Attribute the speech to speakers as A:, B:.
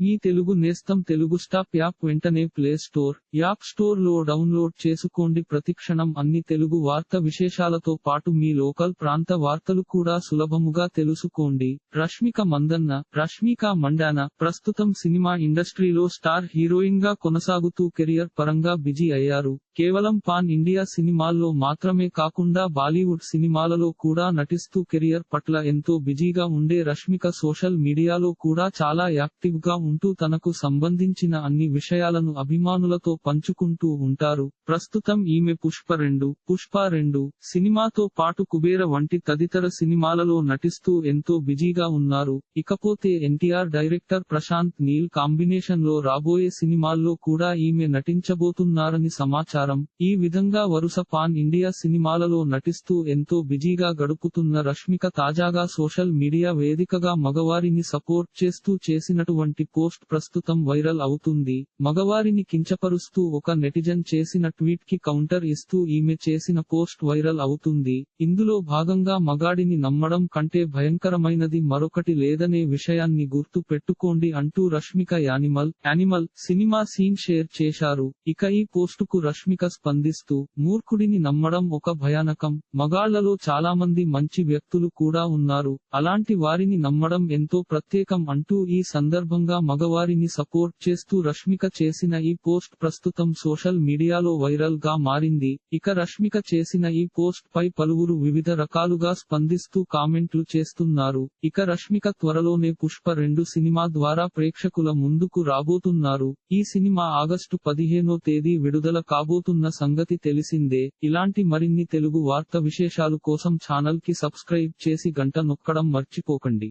A: మీ తెలుగు నేస్తం Telugu stop app వెంటనే play store app స్టోర్లో డౌన్లోడ్ చేసుకోండి. ప్రతిక్షణం అన్ని తెలుగు వార్త విశేషాలతో పాటు మీ లోకల్ ప్రాంత వార్తలు కూడా సులభముగా తెలుసుకోండి. రష్మిక మందన్న రష్మిక మండాన ప్రస్తుతం సినిమా ఇండస్ట్రీలో స్టార్ హీరోయిన్గా కొనసాగుతూ కెరియర్ పరంగా బిజీ అయ్యారు. కేవలం పాన్ ఇండియా సినిమాల్లో మాత్రమే కాకుండా బాలీవుడ్ సినిమాలలో కూడా నటిస్తూ కెరియర్ పట్ల ఎంతో బిజీగా ఉండే రష్మిక సోషల్ మీడియాలో కూడా చాలా యాక్టివ్గా ఉంటూ తనకు సంబంధించిన అన్ని విషయాలను అభిమానులతో పంచుకుంటూ ఉంటారు. ప్రస్తుతం ఈమె పుష్ప రెండు పుష్ప రెండు సినిమాతో పాటు కుబేర వంటి తదితర సినిమాలలో నటిస్తూ ఎంతో బిజీగా ఉన్నారు. ఇకపోతే ఎన్టీఆర్ డైరెక్టర్ ప్రశాంత్ నీల్ కాంబినేషన్లో రాబోయే సినిమాల్లో కూడా ఈమె నటించబోతున్నారని సమాచారం. ఈ విధంగా వరుస పాన్ ఇండియా సినిమాలలో నటిస్తూ ఎంతో బిజీగా గడుపుతున్న రష్మిక తాజాగా సోషల్ మీడియా వేదికగా మగవారిని సపోర్ట్ చేస్తూ చేసినటువంటి పోస్ట్ ప్రస్తుతం వైరల్ అవుతుంది. మగవారిని కించపరుస్తూ ఒక నెటిజన్ చేసిన ట్వీట్కి కౌంటర్ ఇస్తూ ఈమె చేసిన పోస్ట్ వైరల్ అవుతుంది. ఇందులో భాగంగా మగాడిని నమ్మడం కంటే భయంకరమైనది మరొకటి లేదనే విషయాన్ని గుర్తు పెట్టుకోండి అంటూ Rashmika animal animal cinema scene share చేశారు. ఇక ఈ పోస్టుకు రష్మిక స్పందిస్తూ మూర్ఖుడిని నమ్మడం ఒక భయానకం. మగాళ్ళలో చాలా మంది మంచి వ్యక్తులు కూడా ఉన్నారు. అలాంటి వారిని నమ్మడం ఎంతో ప్రత్యేకం అంటూ ఈ సందర్భంగా మగవారిని సపోర్ట్ చేస్తూ రష్మిక చేసిన ఈ పోస్ట్ ప్రస్తుతం సోషల్ మీడియాలో వైరల్గా మారింది. ఇక రష్మిక చేసిన ఈ పోస్ట్ పై పలువురు వివిధ రకాలుగా స్పందిస్తూ కామెంట్లు చేస్తున్నారు. ఇక రష్మిక త్వరలోనే పుష్ప రెండు సినిమా ద్వారా ప్రేక్షకుల ముందుకు రాబోతున్నారు. ఈ సినిమా ఆగస్టు పదిహేనో తేదీ విడుదల కాబోతున్న సంగతి తెలిసిందే. ఇలాంటి మరిన్ని తెలుగు వార్త విశేషాలు కోసం ఛానల్కి సబ్స్క్రైబ్ చేసి గంట నొక్కడం మర్చిపోకండి.